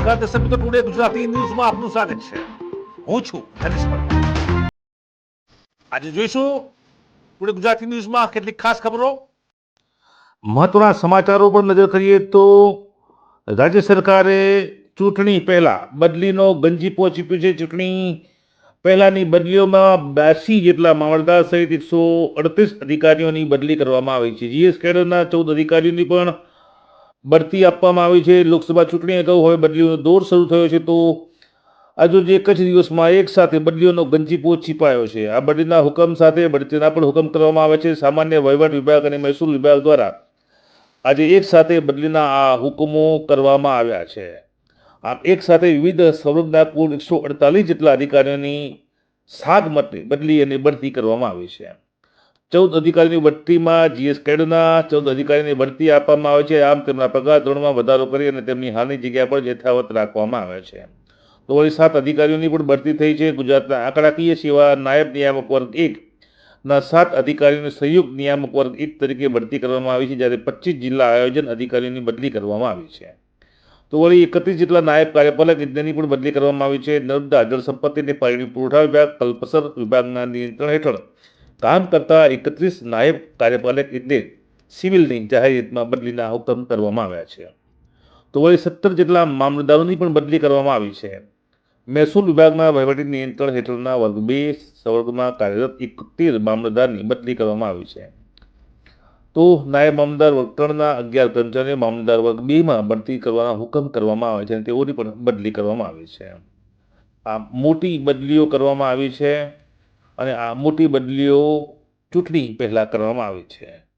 નમસ્કાર દર્શક મિત્રો ટુડે ગુજરાતી ન્યૂઝમાં આપનું સ્વાગત છે. હું છું ધનેશ આજે જોઈશું ટુડે ગુજરાતી ન્યૂઝમાં કેટલીક ખાસ ખબરો. મહત્વના સમાચારો પર નજર કરીએ તો રાજ્ય સરકારે ચૂંટણી પહેલા બદલીનો ગંજી પહોંચી છે. ચૂંટણી પહેલાની બદલીઓમાં બ્યાસી જેટલા મામલતદાર સહિત એકસો અડતીસ અધિકારીઓની બદલી કરવામાં આવી છે. જીએસ કેડરના ચૌદ અધિકારીઓની પણ બઢતી આપવામાં આવી છે. લોકસભા ચૂંટણી અગાઉ હવે બદલીઓનો દોર શરૂ થયો છે. તો આજુ જે એક જ દિવસમાં એક સાથે બદલીઓનો ગંજીપો છીપાયો છે. આ બદલીના હુકમ સાથે બઢતીના પણ હુકમ કરવામાં આવે છે. સામાન્ય વહીવટ વિભાગ અને મહેસૂલ વિભાગ દ્વારા આજે એક સાથે બદલીના આ હુકમો કરવામાં આવ્યા છે. આમ એક સાથે વિવિધ સ્વરૂપના કુલ એકસો અડતાલીસ જેટલા અધિકારીઓની સાત મતની બદલી અને બઢતી કરવામાં આવી છે. ચૌદ અધિકારીની બઢતીમાં જીએસ કેડના ચૌદ અધિકારીની બઢતી આપવામાં આવે છે. આમ તેમના પગાર ધોરણમાં વધારો કરી અને તેમની હાલની જગ્યા પર યથાવત રાખવામાં આવે છે. તો વળી સાત અધિકારીઓની પણ ભરતી થઈ છે. ગુજરાતના આંકડાકીય સેવા નાયબ નિયામક વર્ગ એક ના સાત અધિકારીઓની સંયુક્ત નિયામક વર્ગ એક તરીકે ભરતી કરવામાં આવી છે, જ્યારે પચીસ જિલ્લા આયોજન અધિકારીઓની બદલી કરવામાં આવી છે. તો વળી એકત્રીસ જેટલા નાયબ કાર્યપાલક ઇજનેરની પણ બદલી કરવામાં આવી છે. નર્મદા જળ સંપત્તિ અને પાણી પુરવઠા વિભાગ, કલ્પસર વિભાગના નિયંત્રણ હેઠળ કામ કરતા એકત્રીસ નાયબ કાર્યપાલક એટલે સિવિલની જાહેરાતમાં બદલીના હુકમ કરવામાં આવ્યા છે. તો વળી સત્તર જેટલા મામલતદારોની પણ બદલી કરવામાં આવી છે. મહેસૂલ વિભાગના વહીવટી નિયંત્રણ હેઠળના વર્ગ બે સવર્ગમાં કાર્યરત એકોતેર મામલતદારની બદલી કરવામાં આવી છે. તો નાયબ મામલતદાર વર્ગ ત્રણના અગિયાર કર્મચારીઓ મામલતદાર વર્ગ બેમાં બદલી કરવાના હુકમ કરવામાં આવે છે અને તેઓની પણ બદલી કરવામાં આવી છે. આ મોટી બદલીઓ કરવામાં આવી છે. અને આ મોટી બદલીઓ ચૂંટણી પહેલાં કરવામાં આવે છે.